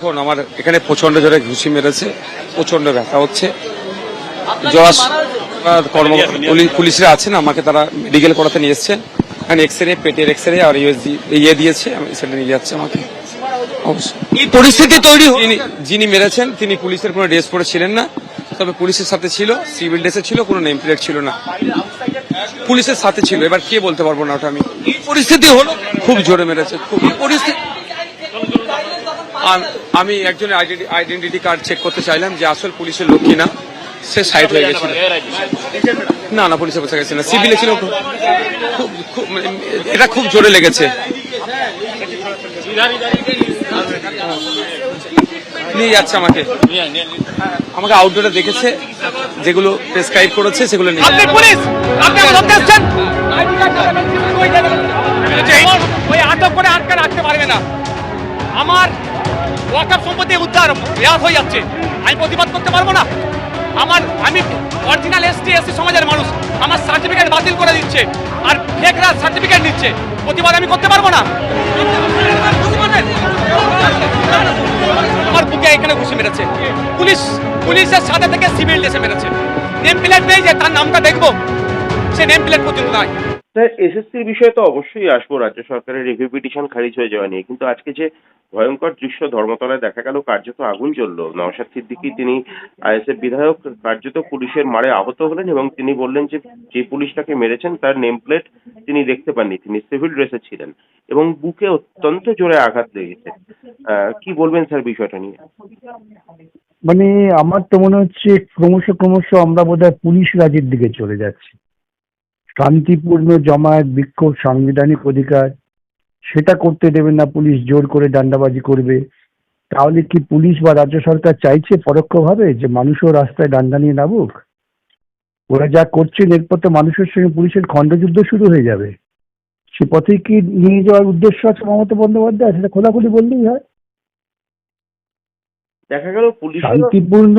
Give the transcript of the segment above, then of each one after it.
দেখুন আমার এখানে প্রচণ্ড জোরে ঘুষি মেরেছে প্রচণ্ড ব্যথা হচ্ছে। জস কর্ম পুলি- পুলিশরা আছেন আমাকে তারা মেডিকেল করাতে নিয়ে এসছেন এখানে এক্স রে পেটের এক্স রে আর ইউএসডি ইয়ে দিয়েছে আমি সেটা নিয়ে যাচ্ছে আমাকে। অবশ্যই। এই পরিস্থিতি তৈরি যিনি মেরেছেন তিনি পুলিশের কোনো ড্রেস পরে ছিলেন না। তবে পুলিশের সাথে ছিল সিভিল ড্রেসে ছিল কোনো নেম প্লেট ছিল না। পুলিশের সাথে ছিল এবার কে বলতে পারব না ওটা আমি। এই পরিস্থিতি হলো। খুব জোরে মেরেছে খুব। পরিস্থিতি আম- একজনের আইডেন্টিটি কার্ড চেক করতে চাইলাম যে আসল পুলিশের লোক কিনা সে সাইড হয়ে গেছিল। না না পুলিশে বসে গেছে না সিভিলে ছিল খুব খুব- খুব মানে এটা খুব জোরে লেগেছে। নিয়ে যাচ্ছে আমাকে। আমাকে আউটডোরে দেখেছে যেগুলো প্রেসক্রাইব করেছে সেগুলো নিয়ে পুলিশ! আটক করে আটকে রাখতে পারবে না। আমার ওয়াকাপ সম্পত্তি উদ্ধার রেয়াত হয়ে যাচ্ছে। আমি প্রতিবাদ করতে পারব না। আমার, আমি অরিজিনাল এসটি এসসি সমাজের মানুষ। আমার সার্টিফিকেট বাতিল করে দিচ্ছে আর ফেকরা সার্টিফিকেট নিচ্ছে। প্রতিবাদ আমি করতে পারব না। আমার বুকে এখানে ঘুষি মেরেছে। পুলিশ, পুলিশের সাথে থেকে সিভিল ড্রেসে মেরেছে। নেম প্লেট নেই যে তার নামটা দেখব। সে নেম প্লেট পর্যন্ত নাই। স্যার এসএসসির বিষয়ে তো অবশ্যই আসব। রাজ্য সরকারের রিভিউ পিটিশন খারিজ হয়ে যাওয়া নিয়ে। কিন্তু আজকে যে ভয়ঙ্কর দৃশ্য ধর্মতলায় দেখা গেল, কার্যত আগুন জ্বললো। নওশাদ সিদ্দিকী, তিনি আইএসএফ বিধায়ক, কার্যত পুলিশের মারে আহত হলেন এবং তিনি বললেন যে যে পুলিশটাকে মেরেছেন, তার নেম প্লেট তিনি দেখতে পাননি। তিনি সিভিল ড্রেসে ছিলেন এবং বুকে অত্যন্ত জোরে আঘাত লেগেছে। কি বলবেন স্যার বিষয়টা নিয়ে? মানে আমার তো মনে হচ্ছে, ক্রমশ ক্রমশ আমরা বোধহয় পুলিশ রাজের দিকে চলে যাচ্ছি। শান্তিপূর্ণ জমায়েত বিক্ষোভ সাংবিধানিক অধিকার সেটা করতে দেবে না পুলিশ জোর করে ডান্ডাবাজি করবে। তাহলে কি পুলিশ বা রাজ্য সরকার চাইছে পরোক্ষভাবে যে মানুষও রাস্তায় ডান্ডা নিয়ে নামুক? ওরা যা করছেন এরপর তো মানুষের সঙ্গে পুলিশের খণ্ডযুদ্ধ শুরু হয়ে যাবে। সে পথে কি নিয়ে যাওয়ার উদ্দেশ্য আছে মমতা বন্দ্যোপাধ্যায়? সেটা খোলাখুলি বললেই হয়। দেখা গেল পুলিশ শান্তিপূর্ণ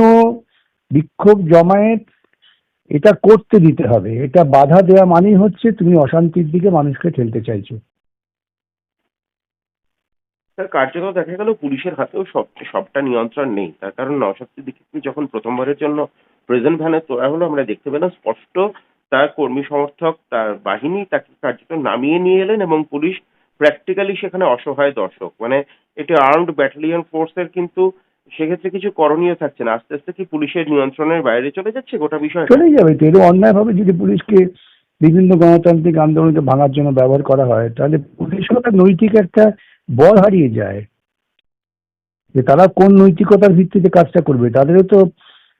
বিক্ষোভ জমায়েত এটা করতে দিতে হবে। এটা বাধা দেওয়া মানেই হচ্ছে তুমি অশান্তির দিকে মানুষকে ঠেলতে চাইছো। কার্যত দেখা গেল পুলিশের হাতেও সব, সবটা নিয়ন্ত্রণ নেই। তার কারণ নওশাদ সিদ্দিকীকে যখন প্রথমবারের জন্য প্রেজেন্ট ভ্যানে তোলা হলো, আমরা দেখতে পেলাম স্পষ্ট তার কর্মী সমর্থক, তার বাহিনী তাকে কার্যত নামিয়ে নিয়ে এলেন এবং পুলিশ প্র্যাকটিক্যালি সেখানে অসহায় দর্শক। মানে এটি আর্মড ব্যাটালিয়ন ফোর্সের কিন্তু সেক্ষেত্রে কিছু করণীয় থাকছে না। আস্তে আস্তে কি পুলিশের নিয়ন্ত্রণের বাইরে চলে যাচ্ছে? গোটা বিষয় চলে যাবে। তো এরকম অন্যায়ভাবে যদি পুলিশকে বিভিন্ন গণতান্ত্রিক আন্দোলনকে ভাঙার জন্য ব্যবহার করা হয়, তাহলে পুলিশও একটা নৈতিক একটা বল হারিয়ে যায়। যে তারা কোন নৈতিকতার ভিত্তিতে কাজটা করবে? তাদেরও তো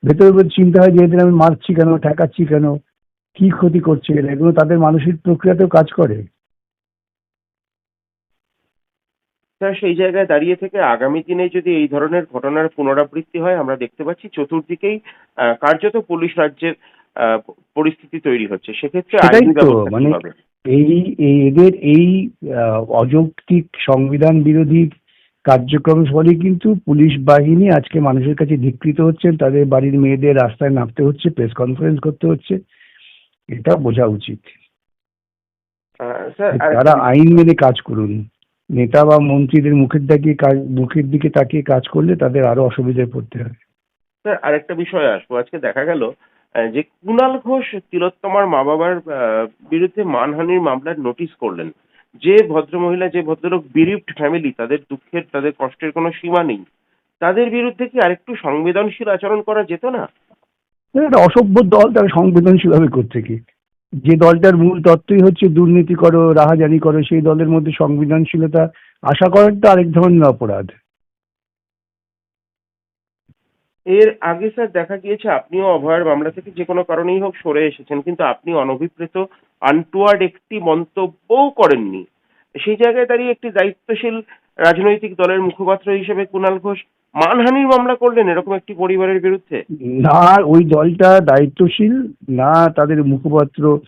ভেতরে ভেতরে চিন্তা হয় যে এদের আমি মারছি কেন, ঠেকাচ্ছি কেন, কি ক্ষতি করছে এরা? এগুলো তাদের মানসিক প্রক্রিয়াতেও কাজ করে। স্যার সেই জায়গায় দাঁড়িয়ে থেকে আগামী দিনে যদি এই ধরনের ঘটনার পুনরাবৃত্তি হয় আমরা দেখতে পাচ্ছি চতুর্দিকেই কার্যত পুলিশ রাজ্যের পরিস্থিতি তৈরি হচ্ছে। সেক্ষেত্রে আইনি ব্যবস্থা কি মানে- হবে? এই এই এদের এই অযৌক্তিক সংবিধান বিরোধী কার্যক্রম ফলে কিন্তু পুলিশ বাহিনী আজকে মানুষের কাছে ধিকৃত হচ্ছেন। তাদের বাড়ির মেয়েদের রাস্তায় নামতে হচ্ছে প্রেস কনফারেন্স করতে হচ্ছে। এটা বোঝা উচিত। তারা আইন মেনে কাজ করুন। নেতা বা মন্ত্রীদের মুখের দিকে কাজ- মুখের দিকে তাকিয়ে কাজ করলে তাদের আরও অসুবিধায় পড়তে হবে স্যার আরেকটা বিষয় আসব। আজকে দেখা গেল যে কুণাল ঘোষ তিলোত্তমার মা বাবার বিরুদ্ধে মানহানির মামলার নোটিশ করলেন। যে ভদ্রমহিলা যে ভদ্রলোক বিরিফড ফ্যামিলি তাদের দুঃখের তাদের কষ্টের কোনো সীমা নেই। তাদের বিরুদ্ধে কি আরেকটু সংবেদনশীল আচরণ করা যেত না? অসভ্য দল তারা সংবেদনশীল হবে কোথেকে যে দলটার মূল তত্ত্বই হচ্ছে দুর্নীতি করো, রাহাজানি করো, সেই দলের মধ্যে সংবেদনশীলতা আশা করাটা আরেক ধরনের অপরাধ। এর আগে স্যার দেখা গিয়েছে, আপনিও অভয়ের মামলা থেকে যে কোনো কারণেই হোক সরে এসেছেন, কিন্তু আপনি অনভিপ্রেত, আনটুয়ার্ড একটি মন্তব্যও করেননি। সেই জায়গায় দাঁড়িয়ে একটি দায়িত্বশীল রাজনৈতিক দলের মুখপাত্র হিসেবে কুণাল ঘোষ মানহানির মামলা করলেন এরকম একটি পরিবারের বিরুদ্ধে? না ওই দলটা দায়িত্বশীল না তাদের মুখপাত্র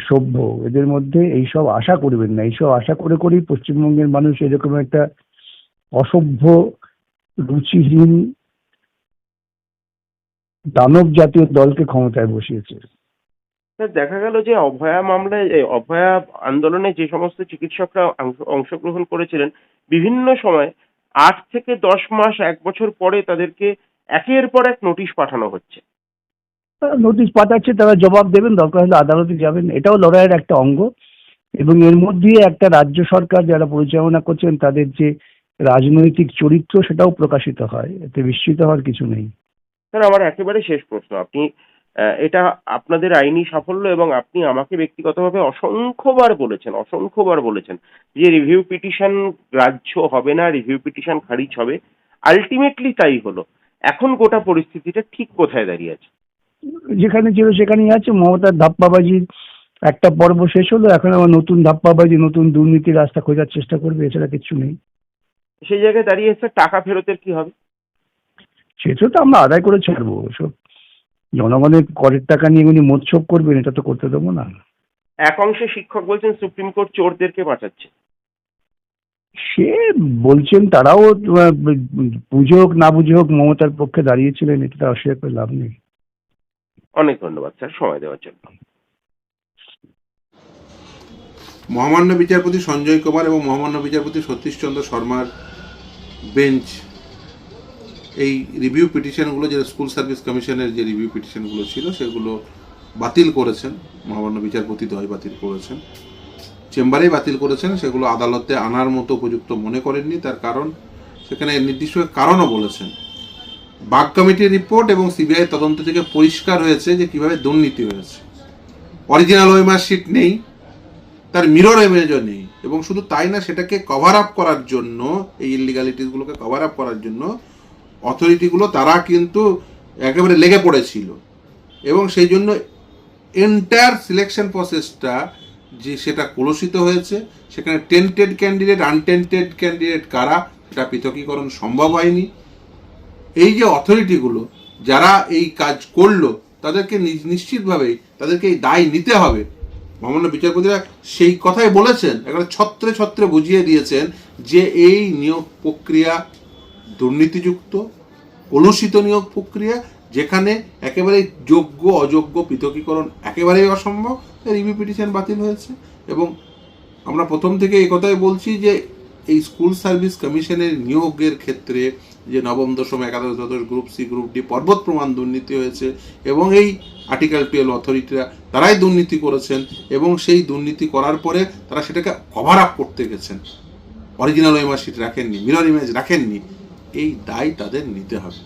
সভ্য। এদের মধ্যে এইসব আশা করবেন না। এইসব আশা করে করেই পশ্চিমবঙ্গের মানুষ এরকম একটা অসভ্য রুচিহীন দানব জাতীয় দলকে ক্ষমতায় বসিয়েছে। দেখা গেল যে অভয়া মামলায় অভয়া আন্দোলনে যে সমস্ত চিকিৎসকরা অংশগ্রহণ করেছিলেন বিভিন্ন সময় আট থেকে দশ মাস এক বছর পরে তাদেরকে একের পর এক নোটিশ পাঠানো হচ্ছে। নোটিশ পাঠাচ্ছে তারা জবাব দেবেন দরকার হলে আদালতে যাবেন। এটাও লড়াইয়ের একটা অঙ্গ। এবং এর মধ্যে একটা রাজ্য সরকার যারা পরিচালনা করছেন তাদের যে রাজনৈতিক চরিত্র সেটাও প্রকাশিত হয়। এতে বিস্মিত হওয়ার কিছু নেই। স্যার আমার একেবারে শেষ প্রশ্ন। আপনি এটা আপনাদের আইনি সাফল্য এবং আপনি আমাকে ব্যক্তিগতভাবে অসংখ্যবার বলেছেন অসংখ্যবার বলেছেন যে রিভিউ পিটিশন গ্রাহ্য হবে না রিভিউ পিটিশন খারিজ হবে। আলটিমেটলি তাই হলো। এখন গোটা পরিস্থিতিটা ঠিক কোথায় দাঁড়িয়ে আছে? যেখানে ছিল সেখানেই আছে। মমতার ধাপ্পাবাজির একটা পর্ব শেষ হলো এখন আবার নতুন ধাপ্পাবাজি নতুন দুর্নীতির রাস্তা খোঁজার চেষ্টা করবে এছাড়া কিছু নেই। সেই জায়গায় দাঁড়িয়ে এসে টাকা ফেরতের কি হবে? সেটা তো আমরা আদায় করে ছাড়বো সব জনগণের করের টাকা নিয়ে উনি মোৎসব করবেন এটা তো করতে দেবো না। এক অংশে শিক্ষক বলছেন সুপ্রিম কোর্ট চোরদেরকে বাঁচাচ্ছে। সে বলছেন তারাও বুঝে হোক না বুঝে হোক মমতার পক্ষে দাঁড়িয়েছিলেন এটা তো অস্বীকার করে লাভ নেই। অনেক ধন্যবাদ স্যার। সময় দেওয়ার জন্য। মহামান্য বিচারপতি সঞ্জয় কুমার এবং মহামান্য বিচারপতি সতীশ চন্দ্র শর্মার বেঞ্চ এই রিভিউ পিটিশনগুলো যে স্কুল সার্ভিস কমিশনের যে রিভিউ পিটিশনগুলো ছিল, সেগুলো বাতিল করেছেন। মহামান্য বিচারপতি দয় বাতিল করেছেন। চেম্বারেই বাতিল করেছেন, সেগুলো আদালতে আনার মতো উপযুক্ত মনে করেননি। তার কারণ, সেখানে নির্দিষ্ট কারণও বলেছেন। বাগ কমিটির রিপোর্ট এবং সিবিআই তদন্ত থেকে পরিষ্কার হয়েছে যে কীভাবে দুর্নীতি হয়েছে। অরিজিনাল ওয়েমার শিট নেই, তার মিরর ইমেজও নেই। এবং শুধু তাই না, সেটাকে কভার আপ করার জন্য, এই ইলিগালিটিসগুলোকে কভার আপ করার জন্য অথরিটিগুলো তারা কিন্তু একেবারে লেগে পড়েছিল। এবং সেই জন্য এন্টায়ার সিলেকশন প্রসেসটা যে সেটা কলুষিত হয়েছে, সেখানে টেন্টেড ক্যান্ডিডেট আনটেন্টেড ক্যান্ডিডেট কারা সেটা পৃথকীকরণ সম্ভব হয়নি। এই যে অথরিটিগুলো যারা এই কাজ করল, তাদেরকে নিশ্চিতভাবেই তাদেরকে এই দায় নিতে হবে। মহামান্য বিচারপতিরা সেই কথাই বলেছেন, একেবারে ছত্রে ছত্রে বুঝিয়ে দিয়েছেন যে এই নিয়োগ প্রক্রিয়া দুর্নীতিযুক্ত, কলুষিত নিয়োগ প্রক্রিয়া, যেখানে একেবারে যোগ্য, অযোগ্য পৃথকীকরণ একেবারেই অসম্ভব রিভিউ পিটিশন বাতিল হয়েছে। এবং আমরা প্রথম থেকে এই কথাই বলছি যে এই স্কুল সার্ভিস কমিশনের নিয়োগের ক্ষেত্রে যে নবম, দশম, একাদশ, দ্বাদশ, গ্রুপ সি, গ্রুপ ডি পর্বত প্রমাণ দুর্নীতি হয়েছে এবং এই আর্টিকেল টুয়েলভ অথরিটিরা তারাই দুর্নীতি করেছেন এবং সেই দুর্নীতি করার পরে তারা সেটাকে কভার আপ করতে গেছেন। অরিজিনাল ওয়েমার শিট রাখেননি মিরর ইমেজ রাখেননি। এই দায় তাদের নিতে হবে।